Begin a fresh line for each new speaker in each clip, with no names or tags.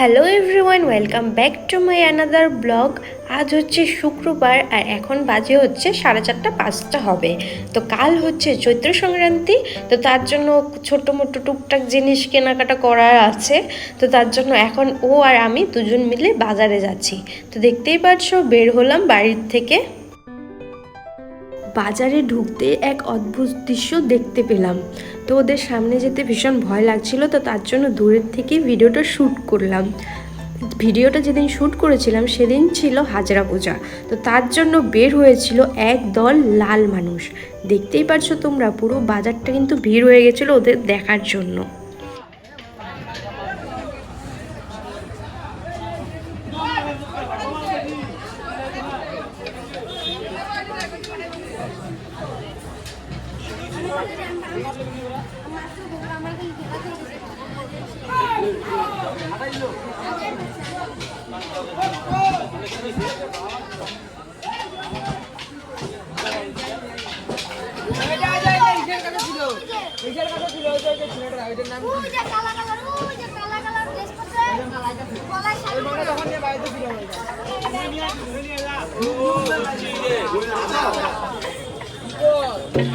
Hello everyone welcome back to my another blog আজ হচ্ছে শুক্রবার আর এখন বাজে হচ্ছে সাড়ে চারটা, পাঁচটা হবে। তো কাল হচ্ছে চৈত্র সংক্রান্তি, তো তার জন্য ছোটো মোটো টুকটাক জিনিস কেনাকাটা করার আছে। তো তার জন্য এখন ও আর আমি দুজন মিলে বাজারে যাচ্ছি। তো দেখতেই পাচ্ছ বের হলাম বাড়ির থেকে। বাজারে ঢুকতে এক অদ্ভুত দৃশ্য দেখতে পেলাম। তো ওদের সামনে যেতে ভীষণ ভয় লাগছিল, তো তার জন্য দূরের থেকে ভিডিওটা শ্যুট করলাম। ভিডিওটা যেদিন শ্যুট করেছিলাম সেদিন ছিল হাজরা পূজা। তো তার জন্য বের হয়েছিল এক দল লাল মানুষ। দেখতেই পারছ তোমরা, পুরো বাজারটা কিন্তু ভিড় হয়ে গেছিল ওদের দেখার জন্য।
Oh,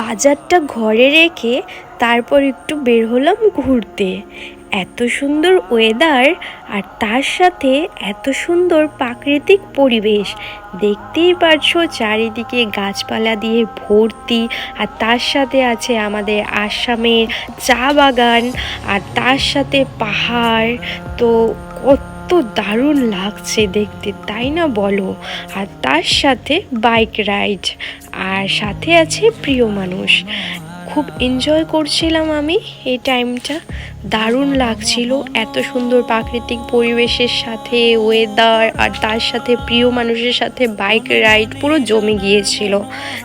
বাজারটা ঘরে রেখে তারপর একটু বের হলাম ঘুরতে। এত সুন্দর ওয়েদার আর তার সাথে এত সুন্দর প্রাকৃতিক পরিবেশ। দেখতেই পারছ চারিদিকে গাছপালা দিয়ে ভর্তি আর তার সাথে আছে আমাদের আসামের চা বাগান আর তার সাথে পাহাড়। তো কত দারুণ লাগছে দেখতে, তাই না বলো? আর তার সাথে বাইক রাইড আর সাথে আছে প্রিয় মানুষ। খুব এনজয় করছিলাম আমি এই টাইমটা দারুণ লাগছিল এত সুন্দর প্রাকৃতিক পরিবেশের সাথে ওয়েদার আর তার সাথে প্রিয় মানুষের সাথে বাইক রাইড পুরো জমে গিয়েছিল।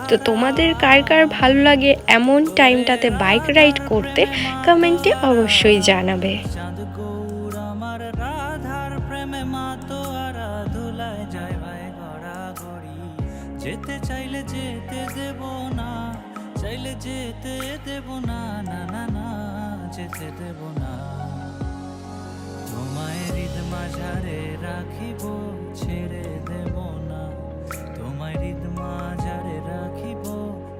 তো তোমাদের কার কার ভালো লাগে এমন টাইমটাতে বাইক রাইড করতে কমেন্টে অবশ্যই জানাবে।
যেতে চাইলে যেতে দেব না, চাইলে যেতে দেব না না না না, যেতে দেব না। তোমায় হৃদ মাঝারে রাখিব, ছেড়ে দেব না। তোমায় হৃদ মাঝারে রাখিব,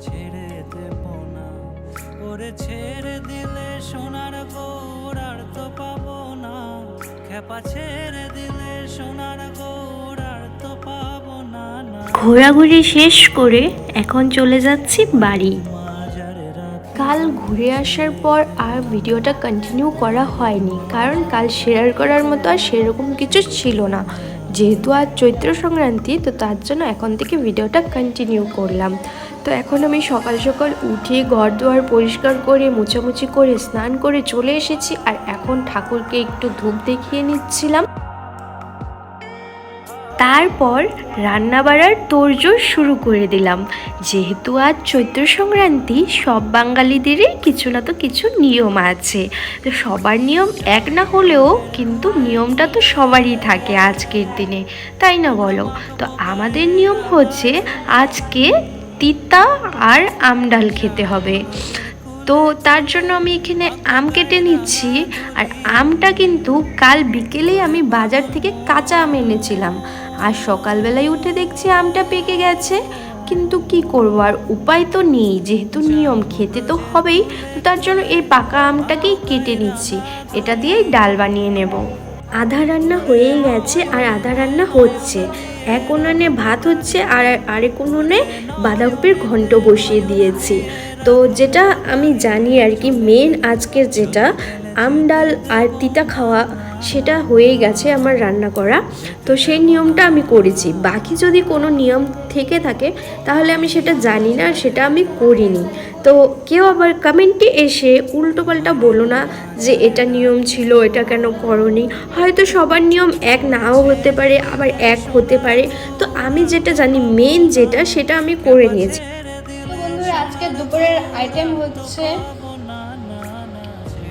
ছেড়ে দেব না। ওরে ছেড়ে দিলে সোনার গৌর আর তো পাবো না খেপা ছেড়ে দিলে সোনার গৌর
ঘোরাঘুরি শেষ করে এখন চলে যাচ্ছি বাড়ি। কাল ঘুরে আসার পর আর ভিডিওটা কন্টিনিউ করা হয়নি, কারণ কাল শেয়ার করার মতো আর সেরকম কিছু ছিল না। যেহেতু আজ চৈত্র সংক্রান্তি, তো তার জন্য এখন থেকে ভিডিওটা কন্টিনিউ করলাম। তো এখন আমি সকাল সকাল উঠে ঘর দুয়ার পরিষ্কার করে, মোছামুছি করে, স্নান করে চলে এসেছি, আর এখন ঠাকুরকে একটু ধূপ দেখিয়ে নিচ্ছিলাম। তারপর রান্না বাড়ার তোড়জোড় শুরু করে দিলাম। যেহেতু আজ চৈত্র সংক্রান্তি সব বাঙালিদেরই কিছু না তো কিছু নিয়ম আছে। তো সবার নিয়ম এক না হলেও কিন্তু নিয়মটা তো সবারই থাকে আজকের দিনে, তাই না বলো? তো আমাদের নিয়ম হচ্ছে আজকে তিতা আর আমডাল খেতে হবে। তো তার জন্য আমি এখানে আম কেটে নিচ্ছি। আর আমটা কিন্তু কাল বিকেলেই আমি বাজার থেকে কাঁচা আম এনেছিলাম। আর সকালবেলায় উঠে দেখছি আমটা পেকে গেছে। কিন্তু কি করব? আর উপায় তো নেই, যেহেতু নিয়ম, খেতে তো হবেই। তো তার জন্য এই পাকা আমটাকেই কেটে নিচ্ছি। এটা দিয়েই ডাল বানিয়ে নেব। আধা রান্না হয়েই গেছে আর আধা রান্না হচ্ছে। এক উনুনে ভাত হচ্ছে আর আরেক উনুনে বাঁধাকপির ঘন্ট বসিয়ে দিয়েছি। তো যেটা আমি জানি আর কি মেন আজকের যেটা, আম ডাল আর তিতা খাওয়া, সেটা হয়েই গেছে আমার রান্না করা। তো সেই নিয়মটা আমি করেছি। বাকি যদি কোনো নিয়ম থেকে থাকে, তাহলে আমি সেটা জানি না সেটা আমি করিনি। তো কেউ আবার কমেন্টে এসে উল্টোপাল্টা বলো না যে এটা নিয়ম ছিল, এটা কেন করনি। হয়তো সবার নিয়ম এক নাও হতে পারে, আবার এক হতে পারে। তো আমি যেটা জানি মেন যেটা, সেটা আমি করে নিয়েছি।
দুপুরের আইটেম হচ্ছে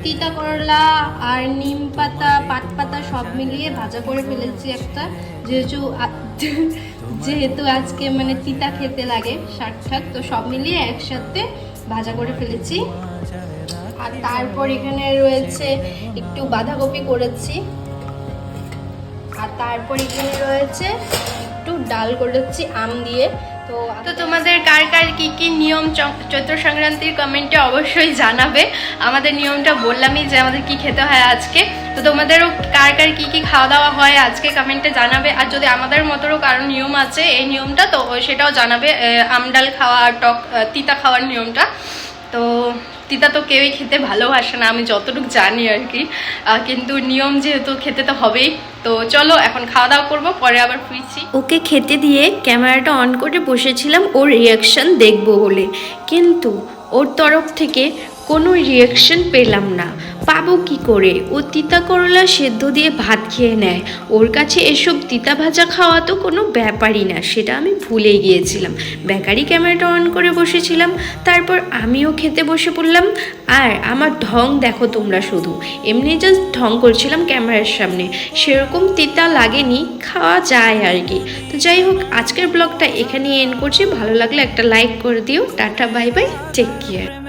তিতা করলা আর নিম পাতা, পাট পাতা সব মিলিয়ে ভাজা করে ফেলেছি একটা। যেহেতু যেহেতু আজকে মানে তিতা খেতে লাগে শাক ঠাক তো সব মিলিয়ে একসাথে ভাজা করে ফেলেছি। আর তারপর এখানে রয়েছে একটু বাঁধাকপি করেছি। আর তারপর এখানে রয়েছে একটু ডাল করেছি, আম দিয়ে। তো
তোমাদের কার কার কি কি নিয়ম চৈত্র সংক্রান্তির কমেন্টে অবশ্যই জানাবে। আমাদের নিয়মটা বললামই যে আমাদের কি খেতে হয় আজকে। তো তোমাদেরও কার কার কি কি খাওয়া দাওয়া হয় আজকে কমেন্টে জানাবে। আর যদি আমাদের মতোরও কারও নিয়ম আছে এই নিয়মটা, তো সেটাও জানাবে। আমডাল খাওয়া টক তিতা খাওয়ার নিয়মটা। তো তিতা তো কেউই খেতে ভালোবাসে না, আমি যতটুকু জানি আর কি। কিন্তু নিয়ম যেহেতু খেতে তো হবেই, তো চলো এখন খাওয়া দাওয়া করব, পরে আবার ফিরছি। ওকে খেতে দিয়ে ক্যামেরাটা অন করে বসেছিলাম, ওর রিয়াকশান দেখব বলে। কিন্তু ওর তরফ থেকে কোনো রিয়াকশন পেলাম না। পাবো কি করে? ও তিতা করলা সেদ্ধ দিয়ে ভাত খেয়ে নেয়। ওর কাছে এসব তিতা ভাজা খাওয়া তো কোনো ব্যাপারই না, সেটা আমি ভুলে গিয়েছিলাম। বেকারি ক্যামেরাটা অন করে বসেছিলাম। তারপর আমিও খেতে বসে পড়লাম। আর আমার ঢং দেখো তোমরা শুধু। এমনি জাস্ট ঢং করছিলাম ক্যামেরার সামনে। সেরকম তিতা লাগেনি, খাওয়া যায় আর কি। তো যাই হোক, আজকের ব্লগটা এখানেই এন্ড করছি। ভালো লাগলে একটা লাইক করে দিও। Tata bye bye take care